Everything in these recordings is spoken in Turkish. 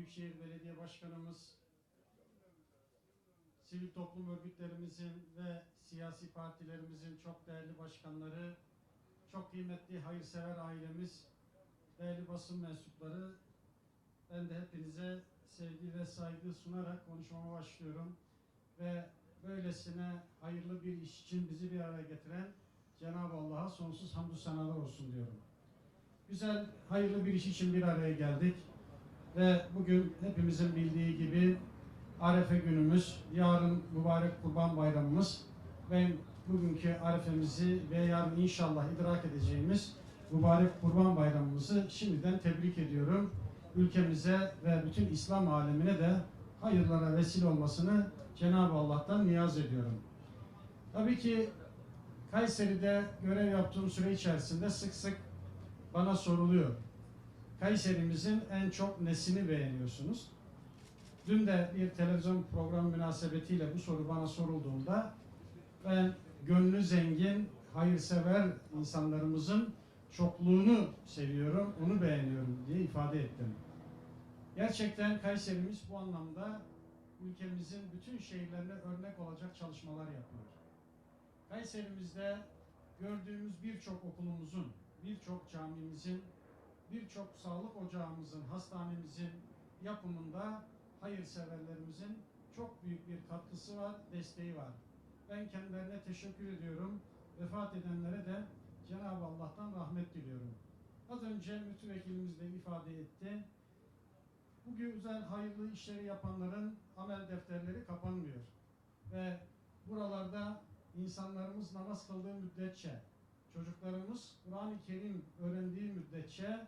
Büyükşehir Belediye Başkanımız, sivil toplum örgütlerimizin ve siyasi partilerimizin çok değerli başkanları, çok kıymetli hayırsever ailemiz, değerli basın mensupları, ben de hepinize sevgi ve saygı sunarak konuşmama başlıyorum. Ve böylesine hayırlı bir iş için bizi bir araya getiren Cenab-ı Allah'a sonsuz hamdü senalar olsun diyorum. Güzel, hayırlı bir iş için bir araya geldik. Ve bugün hepimizin bildiği gibi Arefe günümüz, yarın mübarek Kurban Bayramımız ve bugünkü Arefemizi ve yarın inşallah idrak edeceğimiz mübarek Kurban Bayramımızı şimdiden tebrik ediyorum. Ülkemize ve bütün İslam alemine de hayırlara vesile olmasını Cenab-ı Allah'tan niyaz ediyorum. Tabii ki Kayseri'de görev yaptığım süre içerisinde sık sık bana soruluyor. Kayserimizin en çok nesini beğeniyorsunuz? Dün de bir televizyon programı münasebetiyle bu soru bana sorulduğunda ben gönlü zengin, hayırsever insanlarımızın çokluğunu seviyorum, onu beğeniyorum diye ifade ettim. Gerçekten Kayserimiz bu anlamda ülkemizin bütün şehirlerine örnek olacak çalışmalar yapıyor. Kayserimizde gördüğümüz birçok okulumuzun, birçok camimizin, birçok sağlık ocağımızın, hastanemizin yapımında hayırseverlerimizin çok büyük bir katkısı var, desteği var. Ben kendilerine teşekkür ediyorum. Vefat edenlere de Cenab-ı Allah'tan rahmet diliyorum. Az önce mütevekilimiz de ifade etti. Bu güzel hayırlı işleri yapanların amel defterleri kapanmıyor. Ve buralarda insanlarımız namaz kıldığı müddetçe, çocuklarımız Kur'an-ı Kerim öğrendiği müddetçe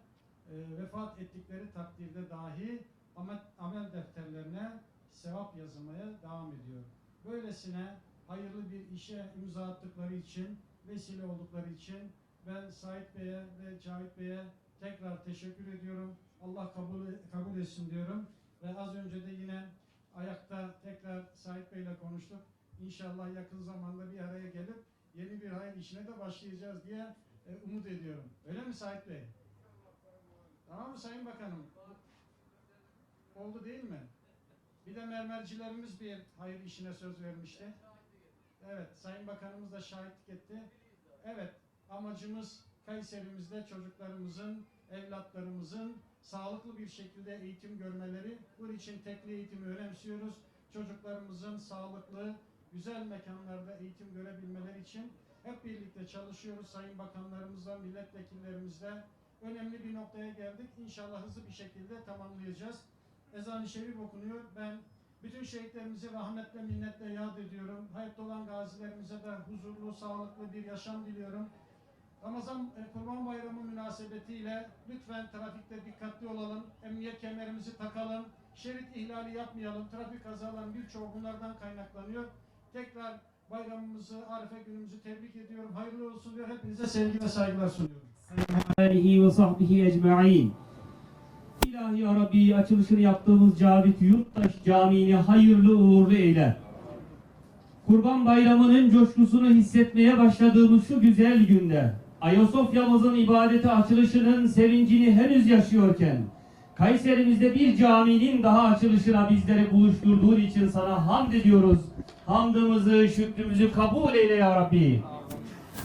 e, vefat ettikleri takdirde dahi amel, amel defterlerine sevap yazılmaya devam ediyor. Böylesine hayırlı bir işe imza attıkları için, vesile oldukları için ben Sait Bey'e ve Cahit Bey'e tekrar teşekkür ediyorum. Allah kabul, kabul etsin diyorum. Ve az önce de yine ayakta tekrar Sait Bey'le konuştuk. İnşallah yakın zamanda bir araya gelip yeni bir hayır işine de başlayacağız diye e, umut ediyorum. Öyle mi Sait Bey? Tamam mı Sayın Bakanım? Oldu değil mi? Bir de mermercilerimiz bir hayır işine söz vermişti. Evet, Sayın Bakanımız da şahitlik etti. Evet, amacımız Kayserimizde çocuklarımızın, evlatlarımızın sağlıklı bir şekilde eğitim görmeleri. Bunun için tekli eğitimi önemsiyoruz. Çocuklarımızın sağlıklı, güzel mekanlarda eğitim görebilmeleri için hep birlikte çalışıyoruz. Sayın Bakanlarımızla, milletvekillerimizle önemli bir noktaya geldik. İnşallah hızlı bir şekilde tamamlayacağız. Ezan-ı Şerif okunuyor. Ben bütün şehitlerimizi rahmetle, minnetle yad ediyorum. Hayatta olan gazilerimize de huzurlu, sağlıklı bir yaşam diliyorum. Ramazan e, Kurban Bayramı münasebetiyle lütfen trafikte dikkatli olalım. Emniyet kemerimizi takalım. Şerit ihlali yapmayalım. Trafik kazalarının birçoğu bunlardan kaynaklanıyor. Tekrar bayramımızı, Arife günümüzü tebrik ediyorum. Hayırlı olsun diyor. Hepinize sevgi ve saygılar sunuyorum. alihi ve sahbihi ecma'in. İlahi ya Rabbi açılışını yaptığımız Cavit Yurttaş Camii'ni hayırlı uğurlu eyle. Kurban Bayramı'nın coşkusunu hissetmeye başladığımız şu güzel günde Ayasofya'mızın ibadeti açılışının sevincini henüz yaşıyorken Kayserimizde bir caminin daha açılışına bizleri buluşturduğun için sana hamd ediyoruz. Hamdımızı, şükrümüzü kabul eyle ya Rabbi.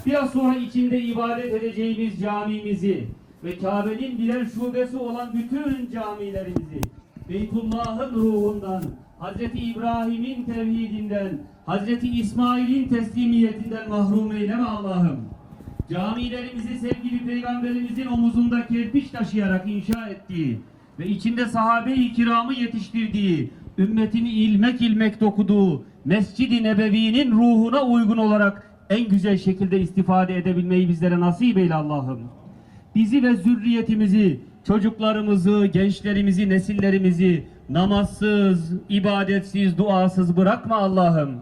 Biraz sonra içinde ibadet edeceğimiz camimizi ve Kabe'nin birer şubesi olan bütün camilerimizi Beytullah'ın ruhundan, Hazreti İbrahim'in tevhidinden, Hazreti İsmail'in teslimiyetinden mahrum eyleme Allah'ım. Camilerimizi sevgili Peygamberimizin omuzunda kerpiç taşıyarak inşa ettiği ve içinde sahabe-i kiramı yetiştirdiği, ümmetini ilmek ilmek dokuduğu Mescid-i Nebevi'nin ruhuna uygun olarak en güzel şekilde istifade edebilmeyi bizlere nasip eyle Allah'ım. Bizi ve zürriyetimizi, çocuklarımızı, gençlerimizi, nesillerimizi namazsız, ibadetsiz, duasız bırakma Allah'ım.